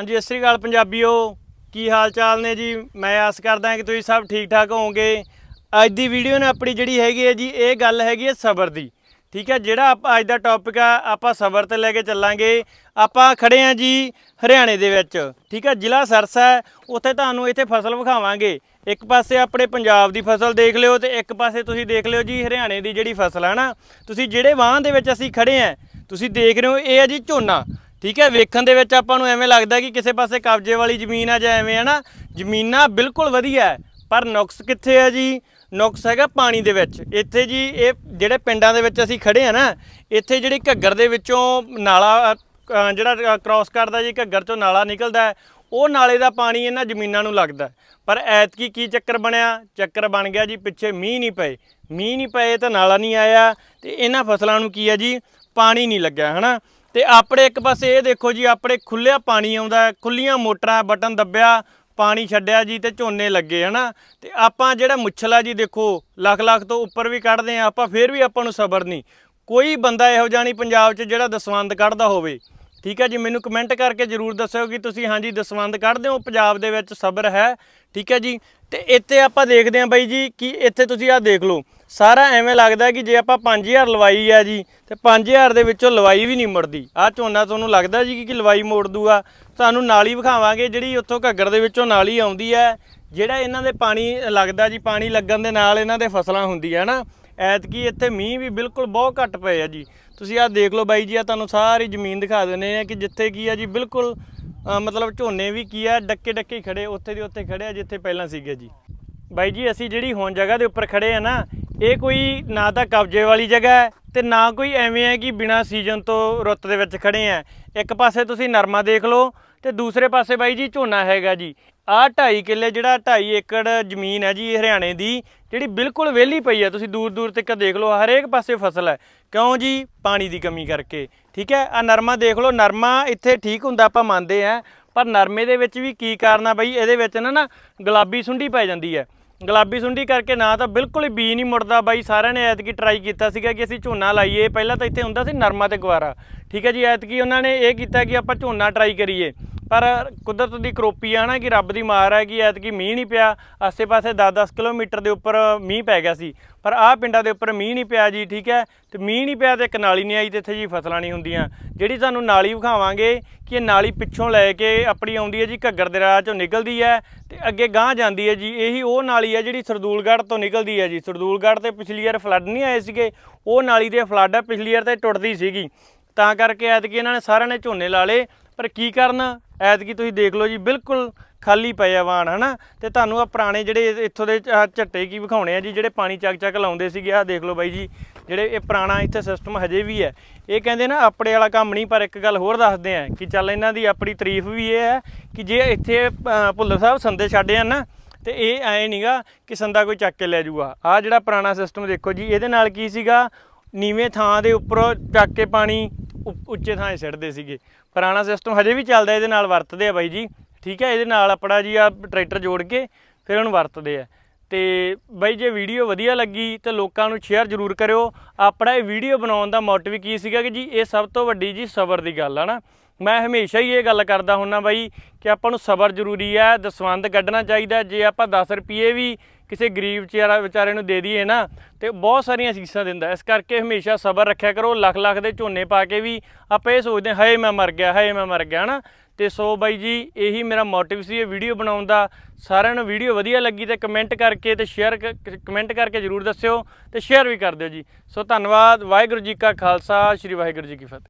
ਹਾਂਜੀ, ਸਤਿ ਸ੍ਰੀ ਅਕਾਲ ਪੰਜਾਬੀਓ। ਕੀ ਹਾਲ ਚਾਲ ਨੇ ਜੀ? ਮੈਂ ਆਸ ਕਰਦਾ ਕਿ ਤੁਸੀਂ ਸਭ ਠੀਕ ਠਾਕ ਹੋਵੋਗੇ। ਅੱਜ ਦੀ ਵੀਡੀਓ ਨੇ ਆਪਣੀ ਜਿਹੜੀ ਹੈਗੀ ਹੈ ਜੀ, ਇਹ ਗੱਲ ਹੈਗੀ ਹੈ ਸਬਰ ਦੀ। ਠੀਕ ਹੈ, ਜਿਹੜਾ ਆਪਾਂ ਅੱਜ ਦਾ ਟੌਪਿਕ ਆ, ਆਪਾਂ ਸਬਰ ਤੇ ਲੈ ਕੇ ਚੱਲਾਂਗੇ। ਆਪਾਂ ਖੜੇ ਆ ਜੀ ਹਰਿਆਣੇ ਦੇ ਵਿੱਚ। ਠੀਕ ਹੈ, ਜ਼ਿਲ੍ਹਾ ਸਰਸਾ ਹੈ, ਉੱਥੇ ਤੁਹਾਨੂੰ ਇੱਥੇ ਫਸਲ ਵਿਖਾਵਾਂਗੇ। ਇੱਕ ਪਾਸੇ ਆਪਣੇ ਪੰਜਾਬ ਦੀ ਫਸਲ ਦੇਖ ਲਿਓ ਤੇ ਇੱਕ ਪਾਸੇ ਤੁਸੀਂ ਦੇਖ ਲਿਓ ਜੀ ਹਰਿਆਣੇ ਦੀ ਜਿਹੜੀ ਫਸਲ ਹੈ ਨਾ। ਤੁਸੀਂ ਜਿਹੜੇ ਵਾਹਨ ਦੇ ਵਿੱਚ ਅਸੀਂ ਖੜੇ ਆ ਤੁਸੀਂ ਦੇਖ ਰਹੇ ਹੋ, ਇਹ ਹੈ ਜੀ ਝੋਨਾ। ਠੀਕ ਹੈ, ਵੇਖਣ ਦੇ ਵਿੱਚ ਆਪਾਂ ਨੂੰ ਐਵੇਂ ਲੱਗਦਾ ਕਿ ਕਿਸੇ ਪਾਸੇ ਕਬਜ਼ੇ ਵਾਲੀ ਜ਼ਮੀਨ ਆ ਜਾਂ ਐਵੇਂ ਹੈ ਨਾ, ਜ਼ਮੀਨਾਂ ਬਿਲਕੁਲ ਵਧੀਆ ਪਰ ਨੁਕਸ ਕਿੱਥੇ ਹੈ ਜੀ? ਨੁਕਸ ਹੈਗਾ ਪਾਣੀ ਦੇ ਵਿੱਚ। ਇੱਥੇ ਜੀ ਇਹ ਜਿਹੜੇ ਪਿੰਡਾਂ ਦੇ ਵਿੱਚ ਅਸੀਂ ਖੜੇ ਆ ਨਾ, ਇੱਥੇ ਜਿਹੜੀ ਘੱਗਰ ਦੇ ਵਿੱਚੋਂ ਨਾਲਾ ਜਿਹੜਾ ਕ੍ਰਾਸ ਕਰਦਾ ਜੀ, ਘੱਗਰ ਚੋਂ ਨਾਲਾ ਨਿਕਲਦਾ ਉਹ ਨਾਲੇ ਦਾ ਪਾਣੀ ਇਹਨਾਂ ਜ਼ਮੀਨਾਂ ਨੂੰ ਲੱਗਦਾ ਪਰ ਐਤਕੀ ਕੀ ਚੱਕਰ ਬਣਿਆ? ਚੱਕਰ ਬਣ ਗਿਆ ਜੀ, ਪਿੱਛੇ ਮੀਂਹ ਨਹੀਂ ਪਏ। ਮੀਂਹ ਨਹੀਂ ਪਏ ਤਾਂ ਨਾਲਾ ਨਹੀਂ ਆਇਆ ਤੇ ਇਹਨਾਂ ਫਸਲਾਂ ਨੂੰ ਕੀ ਹੈ ਜੀ? ਪਾਣੀ ਨਹੀਂ ਲੱਗਿਆ, ਹਨਾ? ਤੇ ਆਪਣੇ ਇੱਕ ਪਾਸੇ ਇਹ ਦੇਖੋ ਜੀ ਆਪਣੇ ਖੁੱਲਿਆ ਪਾਣੀ ਆਉਂਦਾ ਹੈ, ਖੁੱਲੀਆਂ ਮੋਟਰਾਂ ਬਟਨ ਦੱਬਿਆ ਪਾਣੀ ਛੱਡਿਆ ਜੀ ਤੇ ਝੋਨੇ ਲੱਗੇ ਹਨਾ? ਤੇ ਆਪਾਂ ਜਿਹੜਾ ਮੁੱਛਲਾ ਜੀ ਦੇਖੋ ਲੱਖ ਲੱਖ ਤੋਂ ਉੱਪਰ ਵੀ ਕੱਢਦੇ ਆ ਆਪਾਂ ਫੇਰ ਵੀ ਆਪਾਂ ਨੂੰ ਸਬਰ ਨਹੀਂ। ਕੋਈ ਬੰਦਾ ਇਹੋ ਜਿਹਾ ਨਹੀਂ ਪੰਜਾਬ 'ਚ ਜਿਹੜਾ ਦਸਵੰਦ ਕੱਢਦਾ ਹੋਵੇ। ਠੀਕ ਹੈ ਜੀ, ਮੈਨੂੰ ਕਮੈਂਟ ਕਰਕੇ ਜਰੂਰ ਦੱਸਿਓ ਕਿ ਤੁਸੀਂ ਹਾਂਜੀ ਦਸਵੰਦ ਕੱਢਦੇ ਹੋ, ਪੰਜਾਬ ਦੇ ਵਿੱਚ ਸਬਰ ਹੈ, ਠੀਕ ਹੈ ਜੀ। ਤੇ ਇੱਥੇ ਆਪਾਂ ਦੇਖਦੇ ਹਾਂ ਬਾਈ ਜੀ ਕਿ ਇੱਥੇ ਤੁਸੀਂ ਆਹ ਦੇਖ ਲਓ, ਸਾਰਾ ਐਵੇਂ ਲੱਗਦਾ ਕਿ ਜੇ ਆਪਾਂ 5000 ਲਵਾਈ ਆ ਜੀ, ਤੇ 5000 ਦੇ ਵਿੱਚੋਂ ਲਵਾਈ ਵੀ ਨਹੀਂ ਮੁੜਦੀ। ਆਹ ਝੋਨਾ ਤੁਹਾਨੂੰ ਲੱਗਦਾ ਜੀ ਕਿ ਲਵਾਈ ਮੋੜ ਦੂਗਾ, ਤੁਹਾਨੂੰ ਨਾਲੀ ਵਿਖਾਵਾਂਗੇ ਜਿਹੜੀ ਉੱਥੋਂ ਘੱਗਰ ਦੇ ਵਿੱਚੋਂ ਨਾਲੀ ਆਉਂਦੀ ਹੈ, ਜਿਹੜਾ ਇਹਨਾਂ ਦੇ ਪਾਣੀ ਲੱਗਦਾ ਜੀ, ਪਾਣੀ ਲੱਗਣ ਦੇ ਨਾਲ ਇਹਨਾਂ ਦੇ ਫਸਲਾਂ ਹੁੰਦੀ ਹੈ ਨਾ। ਐਤਕੀ ਇੱਥੇ ਮੀਂਹ ਵੀ ਬਿਲਕੁਲ ਬਹੁਤ ਘੱਟ ਪਏ ਆ ਜੀ। ਤੁਸੀਂ ਆਹ ਦੇਖ ਲਓ ਬਾਈ ਜੀ ਆ ਤੁਹਾਨੂੰ ਸਾਰੀ ਜ਼ਮੀਨ ਦਿਖਾ ਦਿੰਦੇ ਆ ਕਿ ਜਿੱਥੇ ਕੀ ਆ ਜੀ, ਬਿਲਕੁਲ ਮਤਲਬ ਝੋਨੇ ਵੀ ਕੀ ਆ, ਡੱਕੇ ਡੱਕੇ ਹੀ ਖੜੇ, ਉੱਥੇ ਦੀ ਉੱਥੇ ਖੜੇ ਆ ਜਿੱਥੇ ਪਹਿਲਾਂ ਸੀਗੇ ਜੀ। ਬਾਈ ਜੀ, ਅਸੀਂ ਜਿਹੜੀ ਹੁਣ ਜਗ੍ਹਾ ਦੇ ਉੱਪਰ ਖੜੇ ਆ ਨਾ, ਇਹ ਕੋਈ ਨਾ ਤਾਂ ਕਬਜ਼ੇ ਵਾਲੀ ਜਗ੍ਹਾ ਹੈ ਤੇ ਨਾ ਕੋਈ ਐਵੇਂ ਹੈ ਕਿ ਬਿਨਾ ਸੀਜ਼ਨ ਤੋਂ ਰੁੱਤ ਦੇ ਵਿੱਚ ਖੜੇ ਆ। ਇੱਕ ਪਾਸੇ ਤੁਸੀਂ ਨਰਮਾ ਦੇਖ ਲਓ ਤੇ ਦੂਸਰੇ ਪਾਸੇ ਬਾਈ ਜੀ ਝੋਨਾ ਹੈਗਾ ਜੀ। ਆਹ 2.5 ਕਿੱਲੇ ਜਿਹੜਾ 2.5 ਏਕੜ ਜ਼ਮੀਨ ਹੈ ਜੀ ਹਰਿਆਣੇ ਦੀ, ਜਿਹੜੀ ਬਿਲਕੁਲ ਵਿਹਲੀ ਪਈ ਹੈ। ਤੁਸੀਂ ਦੂਰ ਦੂਰ ਤੱਕ ਦੇਖ ਲਓ ਹਰੇਕ ਪਾਸੇ ਫਸਲ ਹੈ। ਕਿਉਂ ਜੀ? ਪਾਣੀ ਦੀ ਕਮੀ ਕਰਕੇ। ਠੀਕ ਹੈ? ਆ ਨਰਮਾ ਦੇਖ ਲਓ, ਨਰਮਾ ਇੱਥੇ ਠੀਕ ਹੁੰਦਾ, ਆਪਾਂ ਮੰਨਦੇ ਆ ਪਰ ਨਰਮੇ ਦੇ ਵਿੱਚ ਵੀ ਕੀ ਕਾਰਨ ਆ ਬਈ? ਇਹਦੇ ਵਿੱਚ ਨਾ ਨਾ ਗੁਲਾਬੀ ਸੁੰਡੀ ਪੈ ਜਾਂਦੀ ਹੈ। ਗੁਲਾਬੀ ਸੁੰਡੀ ਕਰਕੇ ਨਾ ਤਾਂ ਬਿਲਕੁਲ ਹੀ ਬੀ ਨਹੀਂ ਮੁੜਦਾ। ਬਾਈ ਸਾਰਿਆਂ ਨੇ ਐਤਕੀ ਟਰਾਈ ਕੀਤਾ ਸੀਗਾ ਕਿ ਅਸੀਂ ਝੋਨਾ ਲਾਈਏ। ਪਹਿਲਾਂ ਤਾਂ ਇੱਥੇ ਹੁੰਦਾ ਸੀ ਨਰਮਾ ਤੇ ਗਵਾਰਾ ਠੀਕ ਹੈ ਜੀ? ਐਤਕੀ ਉਹਨਾਂ ਨੇ ਇਹ ਕੀਤਾ ਕਿ ਆਪਾਂ ਝੋਨਾ ਟਰਾਈ ਕਰੀਏ। ਪਰ ਕੁਦਰਤ ਦੀ ਕਰੋਪੀ ਆ ਨਾ ਕਿ ਰੱਬ ਦੀ ਮਾਰ ਹੈ ਕਿ ਐਤਕੀ ਮੀਂਹ ਨਹੀਂ ਪਿਆ, ਆਸੇ-ਪਾਸੇ 10-10 ਕਿਲੋਮੀਟਰ ਦੇ ਉੱਪਰ ਮੀਂਹ ਪੈ ਗਿਆ ਸੀ। ਪਰ ਆਹ ਪਿੰਡਾਂ ਦੇ ਉੱਪਰ ਮੀਂਹ ਨਹੀਂ ਪਿਆ ਜੀ, ਠੀਕ ਹੈ? ਤੇ ਮੀਂਹ ਨਹੀਂ ਪਿਆ ਤੇ ਇੱਕ ਨਾਲੀ ਨਹੀਂ ਆਈ ਤੇ ਇੱਥੇ ਜੀ ਫਸਲਾਂ ਨਹੀਂ ਹੁੰਦੀਆਂ। ਜਿਹੜੀ ਤੁਹਾਨੂੰ ਨਾਲੀ ਵਿਖਾਵਾਂਗੇ ਕਿ ਇਹ ਨਾਲੀ ਪਿੱਛੋਂ ਲੈ ਕੇ ਆਪਣੀ ਆਉਂਦੀ ਹੈ ਜੀ, ਘੱਗਰ ਦੇ ਰਾਹ ਚੋਂ ਨਿਕਲਦੀ ਹੈ ਤੇ ਅੱਗੇ ਗਾਂਹ ਜਾਂਦੀ ਹੈ ਜੀ, ਇਹੀ ਉਹ ਨਾਲੀ ਹੈ ਜਿਹੜੀ ਸਰਦੂਲਗੜ੍ਹ ਤੋਂ ਨਿਕਲਦੀ ਹੈ ਜੀ। ਸਰਦੂਲਗੜ੍ਹ ਤੇ ਪਿਛਲੀ ਵਾਰ ਫਲੱਡ ਨਹੀਂ ਆਏ ਸੀਗੇ, ਉਹ ਨਾਲੀ ਦੇ ਫਲੱਡ ਪਿਛਲੀ ਵਾਰ ਤੇ ਟੁੱਟਦੀ ਸੀਗੀ। ਤਾਂ ਕਰਕੇ ਐਤਕੀ ਇਹਨਾਂ ਨੇ ਸਾਰਿਆਂ ਨੇ ਝੋਨੇ ਲਾ ਲਏ, ਪਰ ਕੀ ਕਰਨ? ਐਤਕੀ ਤੁਸੀਂ ਦੇਖ ਲਓ ਜੀ, ਬਿਲਕੁਲ ਖਾਲੀ ਪਏ ਆ ਵਾਣ, ਹਨਾ? ਤੇ ਤੁਹਾਨੂੰ ਆ ਪੁਰਾਣੇ ਜਿਹੜੇ ਇੱਥੋਂ ਦੇ ਝੱਟੇ ਕੀ ਵਿਖਾਉਣੇ ਆ ਜੀ, ਜਿਹੜੇ ਪਾਣੀ ਚੱਕ ਚੱਕ ਲਾਉਂਦੇ ਸੀਗੇ, ਆਹ ਦੇਖ ਲਓ ਬਾਈ ਜੀ, ਜਿਹੜੇ ਇਹ ਪੁਰਾਣਾ ਇੱਥੇ ਸਿਸਟਮ ਹਜੇ ਵੀ ਹੈ। ਇਹ ਕਹਿੰਦੇ ਨਾ, ਆਪਣੇ ਵਾਲਾ ਕੰਮ ਨਹੀਂ, ਪਰ ਇੱਕ ਗੱਲ ਹੋਰ ਦੱਸਦੇ ਆ ਕਿ ਚੱਲ ਇਹਨਾਂ ਦੀ ਆਪਣੀ ਤਾਰੀਫ ਵੀ ਇਹ ਹੈ ਕਿ ਜੇ ਇੱਥੇ ਭੁੱਲਰ ਸਾਹਿਬ ਸੰਦੇ ਛੱਡੇ ਆ ਨਾ, ਤੇ ਇਹ ਐ ਨਹੀਂਗਾ ਕਿ ਸੰਦਾ ਕੋਈ ਚੱਕ ਕੇ ਲੈ ਜਾਊਗਾ ਆ ਜਿਹੜਾ ਪੁਰਾਣਾ ਸਿਸਟਮ ਦੇਖੋ ਜੀ, ਇਹਦੇ ਨਾਲ ਕੀ ਸੀਗਾ? ਨੀਵੇਂ ਥਾਂ ਦੇ ਉੱਪਰੋਂ ਚੱਕ ਕੇ ਪਾਣੀ ਉ- ਉੱਚੇ ਥਾਂ 'ਤੇ ਸਿੱਟਦੇ ਸੀਗੇ। ਪੁਰਾਣਾ ਸਿਸਟਮ ਹਜੇ ਵੀ ਚੱਲਦਾ, ਇਹਦੇ ਨਾਲ ਵਰਤਦੇ ਆ ਬਾਈ ਜੀ। ਠੀਕ ਹੈ ਇਹਦੇ ਨਾਲ ਆਪਣਾ ਜੀ ਆ ਟਰੈਕਟਰ ਜੋੜ ਕੇ ਫਿਰ ਉਹਨੂੰ ਵਰਤਦੇ ਆ। ਤੇ ਬਾਈ ਜੇ ਵੀਡੀਓ ਵਧੀਆ ਲੱਗੀ ਤਾਂ ਲੋਕਾਂ ਨੂੰ ਸ਼ੇਅਰ ਜ਼ਰੂਰ ਕਰਿਓ। ਆਪਣਾ ਇਹ ਵੀਡੀਓ ਬਣਾਉਣ ਦਾ ਮੋਟਿਵ ਕੀ ਸੀਗਾ ਕਿ ਜੀ, ਇਹ ਸਭ ਤੋਂ ਵੱਡੀ ਜੀ ਸਬਰ ਦੀ ਗੱਲ ਆ ਨਾ। ਮੈਂ ਹਮੇਸ਼ਾ ਹੀ ਇਹ ਗੱਲ ਕਰਦਾ ਹੁੰਨਾ ਬਾਈ ਕਿ ਆਪਾਂ ਨੂੰ ਸਬਰ ਜ਼ਰੂਰੀ ਹੈ ਦਸਵੰਦ ਕੱਢਣਾ ਚਾਹੀਦਾ। ਜੇ ਆਪਾਂ 10 ਰੁਪਏ ਵੀ ਕਿਸੇ ਗਰੀਬ ਵਿਚਾਰਾ ਵਿਚਾਰੇ ਨੂੰ ਦੇ ਦਈਏ ਨਾ ਤੇ ਬਹੁਤ ਸਾਰੀਆਂ ਅਸੀਸਾਂ ਦਿੰਦਾ। ਇਸ ਕਰਕੇ ਹਮੇਸ਼ਾ ਸਬਰ ਰੱਖਿਆ ਕਰੋ ਲੱਖ ਲੱਖ ਦੇ ਝੋਨੇ ਪਾ ਕੇ ਵੀ ਆਪਾਂ ਇਹ ਸੋਚਦੇ ਹਾਂ, ਹਾਏ ਮੈਂ ਮਰ ਗਿਆ ਹਾਏ ਮੈਂ ਮਰ ਗਿਆ ਹਨਾ? ਤੇ ਸੋ ਬਾਈ ਜੀ ਇਹੀ ਮੇਰਾ ਮੋਟਿਵ ਸੀ ਇਹ ਵੀਡੀਓ ਬਣਾਉਣ ਦਾ। ਸਾਰਿਆਂ ਨੂੰ ਵੀਡੀਓ ਵਧੀਆ ਲੱਗੀ ਤੇ ਕਮੈਂਟ ਕਰਕੇ ਤੇ ਸ਼ੇਅਰ ਕਮੈਂਟ ਕਰਕੇ ਜਰੂਰ ਦੱਸਿਓ ਤੇ ਸ਼ੇਅਰ ਵੀ ਕਰ ਦਿਓ ਜੀ। ਸੋ ਧੰਨਵਾਦ ਵਾਹਿਗੁਰੂ ਜੀ ਕਾ ਖਾਲਸਾ ਸ੍ਰੀ ਵਾਹਿਗੁਰੂ ਜੀ ਕੀ ਫਤਿਹ।